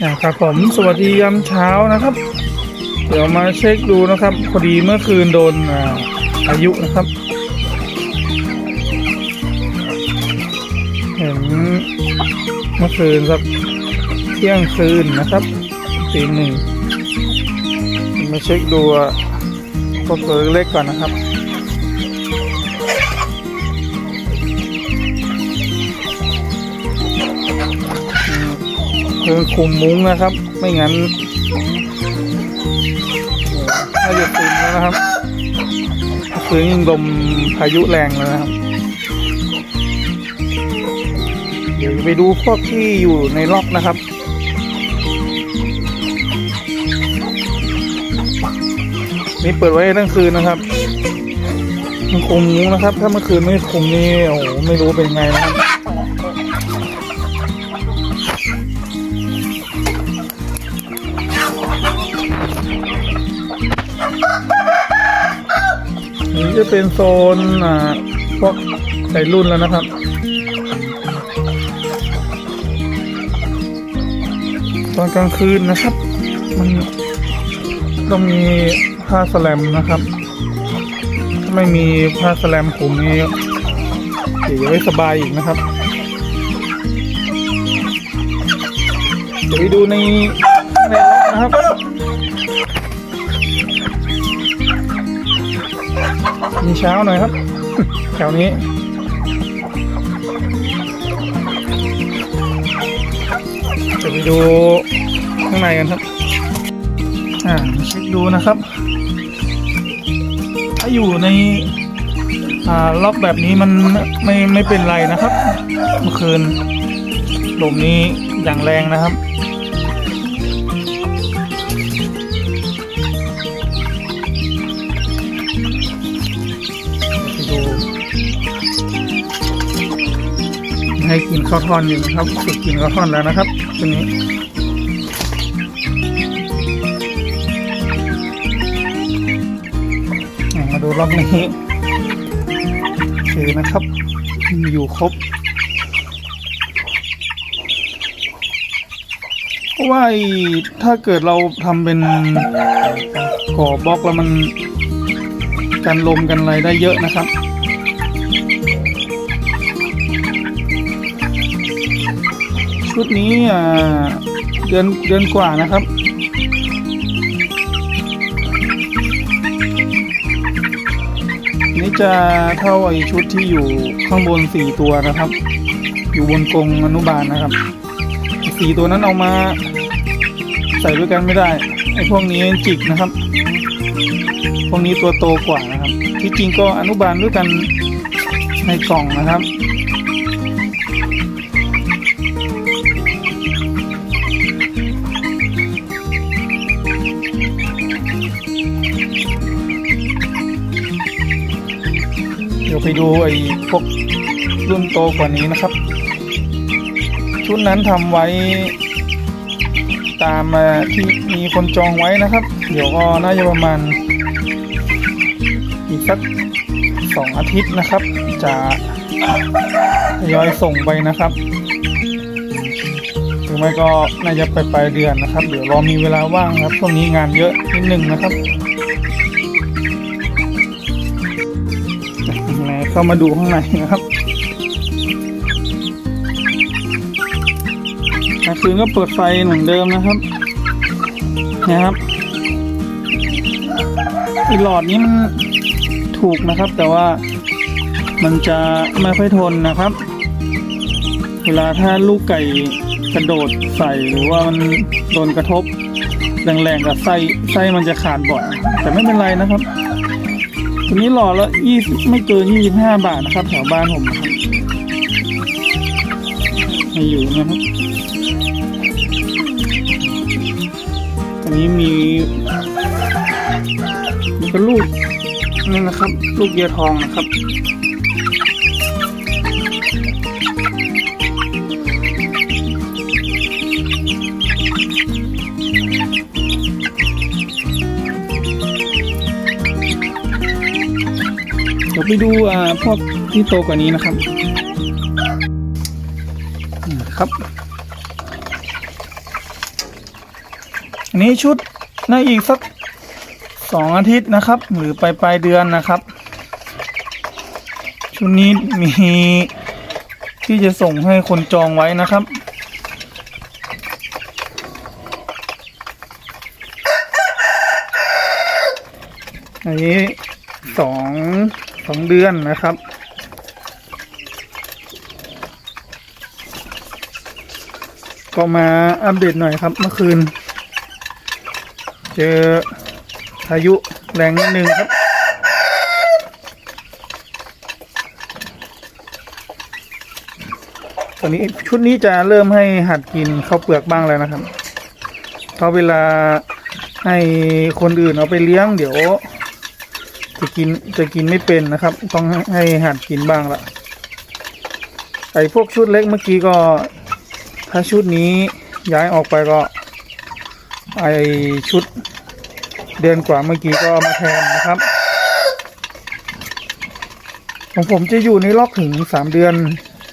นะครับผมสวัสดียามเช้านะครับ เดี๋ยวมาเช็คดูนะครับพอดีเมื่อคืนโดนอายุนะครับเห็นเมื่อคืนสักเที่ยงคืนนะครับตีหนึ่งมาเช็คดูอะพวกตัวเล็กๆก่อนนะครับ คือคุมมุ้งนะครับ ไม่งั้นน่าจะซึมแล้วนะครับคืนยิ่งลมพายุแรงแล้วนะครับ เดี๋ยวไปดูพวกที่อยู่ในล็อกนะครับนี่เปิดไว้ทั้งคืนนะครับมันคุมมุ้งนะครับ ถ้าเมื่อคืนไม่คุมนี่โอ้โหไม่รู้เป็นไงนะครับ นี่จะเป็นโซนอ่าพวกใส่รุ่นแล้วนะครับ ตอนกลางคืนนะครับ มันต้องมีผ้าสแลมนะครับถ้าไม่มีผ้าสแลมคลุมนี้เดี๋ยวไม่สบายอีกนะครับเดี๋ยวไปดูในในรถนะครับ มีเช้าหน่อยครับ แถวนี้ จะไปดูข้างในกันครับ อ่าเช็คดูนะครับ ถ้าอยู่ในอ่าล็อกแบบนี้มันไม่ไม่เป็นไรนะครับ เมื่อคืนลมนี้อย่างแรงนะครับ ให้กินข้าวท่อนอยู่นะครับฝึกกินข้าวท่อนแล้วนะครับตัวนี้มาดูรอบนี้คือนะครับมีอยู่ครบเพราะว่าถ้าเกิดเราทำเป็นก่อบล็อกแล้วมันกันลมกันอะไรได้เยอะนะครับ ชุดนี้อ่าเดือนเดือนกว่านะครับ นี่จะเท่าไอชุดที่อยู่ข้างบนสี่ตัวนะครับ อยู่บนกรงอนุบาลนะครับสี่ตัวนั้นเอามาใส่ด้วยกันไม่ได้ไอพวกนี้จิกนะครับ พวกนี้ตัวโตกว่านะครับ ที่จริงก็อนุบาลด้วยกันในกล่องนะครับ ไปดูไอ้พวกรุ่นโตกว่านี้นะครับ ชุดนั้นทำไว้ ตามมาที่มีคนจองไว้นะครับ เดี๋ยวก็น่าจะประมาณ อีกสักสองอาทิตย์นะครับ จะทยอยส่งไปนะครับหรือไม่ก็น่าจะไปปลายเดือนนะครับ เดี๋ยวรอมีเวลาว่างครับช่วงนี้งานเยอะนิดนึงนะครับ เข้ามาดูข้างในนะครับกลางคืนก็เปิดไฟเหมือนเดิมนะครับ นะครับอีหลอดนี้มันถูกนะครับ แต่ว่ามันจะไม่ค่อยทนนะครับ เวลาถ้าลูกไก่กระโดดใส่หรือว่ามันโดนกระทบแรงๆกับไส้ไส้มันจะขาดบ่อยแต่ไม่เป็นไรนะครับ ตัวนี้หล่อละยี่ไม่เกินยี่สิบห้าบาทนะครับ แถวบ้านผมนะครับให้อยู่นะครับอันนี้มีมีกระลูกนี่นะครับ ลูกเยียทองนะครับ วไปดูอ่าพวกที่โตกว่านี้นะครับครับ อันนี้ชุดน่าอีกสักสองอาทิตย์นะครับ หรือปลายปลายเดือนนะครับ ชุดนี้มีที่จะส่งให้คนจองไว้นะครับอันนี้สอง สองเดือนนะครับก็มาอัปเดตหน่อยครับเมื่อคืน เจอพายุแรงนิดนึงครับ ตอนนี้ชุดนี้จะเริ่มให้หัดกินข้าวเปลือกบ้างแล้วนะครับเพราะเวลาให้คนอื่นเอาไปเลี้ยงเดี๋ยว จะกินจะกินไม่เป็นนะครับ ต้องให้หัดกินบ้างละไอพวกชุดเล็กเมื่อกี้ก็ ถ้าชุดนี้ย้ายออกไปก็ ไอชุดเดือนกว่าเมื่อกี้ก็มาแทนนะครับ ของผมจะอยู่ในล็อกถึงสามเดือน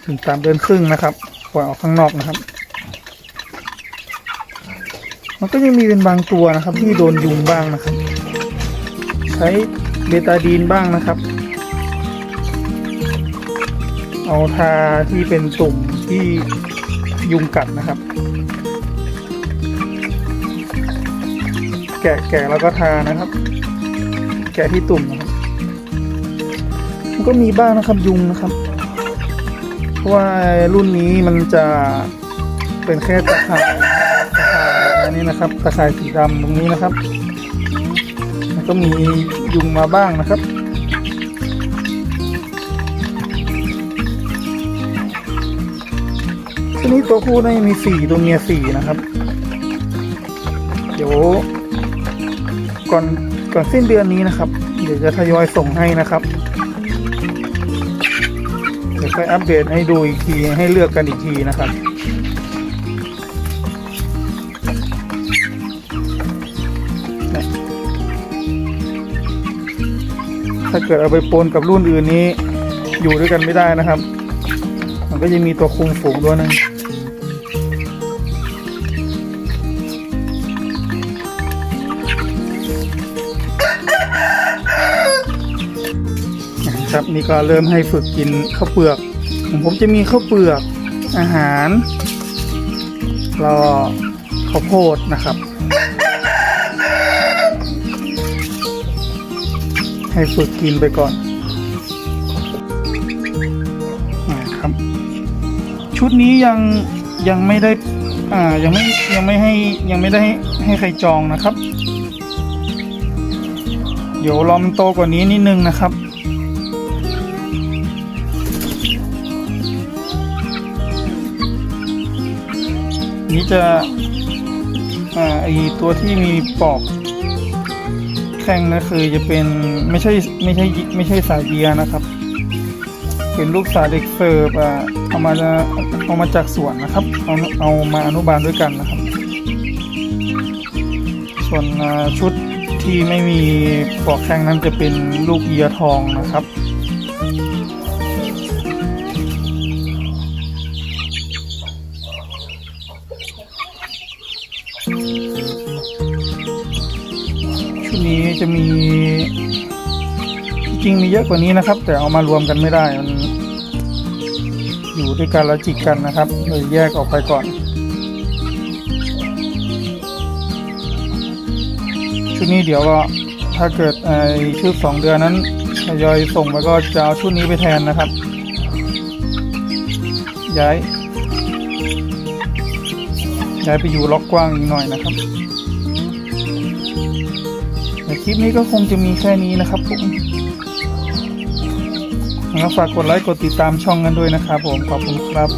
ถึงสามเดือนครึ่งนะครับปล่อยออกข้างนอกนะครับ มันก็ยังมีเป็นบางตัวนะครับ ที่โดนยุงบ้างนะครับ ใช้ เบตาดีนบ้างนะครับ เอาทาที่เป็นตุ่มที่ยุงกัดนะครับ แกะแกะแล้วก็ทานะครับ แกะที่ตุ่มนะครับมันก็มีบ้างนะครับยุงนะครับ เพราะว่ารุ่นนี้มันจะเป็นแค่ตะข่ายตะข่ายอันนี้นะครับตะข่ายสีดำตรงนี้นะครับ มันก็มี ยุงมาบ้างนะครับ ทีนี้ตัวผู้น่าจะมีสี่ตัวเมียสี่นะครับ เดี๋ยว ก่อนก่อนสิ้นเดือนนี้นะครับ เดี๋ยวจะทยอยส่งให้นะครับ เดี๋ยวค่อยอัปเดตให้ดูอีกทีให้เลือกกันอีกทีนะครับ ถ้าเกิดเอาไปปนกับรุ่นอื่นนี้ อยู่ด้วยกันไม่ได้นะครับ มันก็จะมีตัวคุมฝูงตัวหนึงนะครับนี่ก็เริ่มให้ฝึกกินข้าวเปลือก ผมจะมีข้าวเปลือกอาหารแล้วข้าวโพดนะครับ ให้ฝึกกินไปก่อนนะครับ ชุดนี้ยังยังไม่ได้อ่ายังไม่ยังไม่ให้ยังไม่ได้ให้ใครจองนะครับ เดี๋ยวรอมันโตกว่านี้นิดนึงนะครับนี้จะอ่าไอตัวที่มีปอก ข้งนะคือจะเป็นไม่ใช่ไม่ใช่ไม่ใช่สายเบียนะครับ เป็นลูกสายเด็กเสิร์ฟอะเอามาเอามาจากสวนนะครับเอาเอามาอนุบาลด้วยกันนะครับ ส่วนชุดที่ไม่มีปลอกแข้งนั้นจะเป็นลูกเยียทองนะครับ นี้จะมี จริงมีเยอะกว่านี้นะครับ แต่เอามารวมกันไม่ได้มันอยู่ด้วยกันแล้วจิกกันนะครับเลยแยกออกไปก่อน ชุดนี้เดี๋ยวก็ถ้าเกิดไอชุดสองเดือนนั้นทยอยส่งแล้วก็จะเอาชุดนี้ไปแทนนะครับ ย้าย ย้ายไปอยู่ล็อกกว้างอีกหน่อยนะครับ แต่คลิปนี้ก็คงจะมีแค่นี้นะครับผมงั้นฝากกดไลค์กดติดตามช่องกันด้วยนะครับผมขอบคุณครับ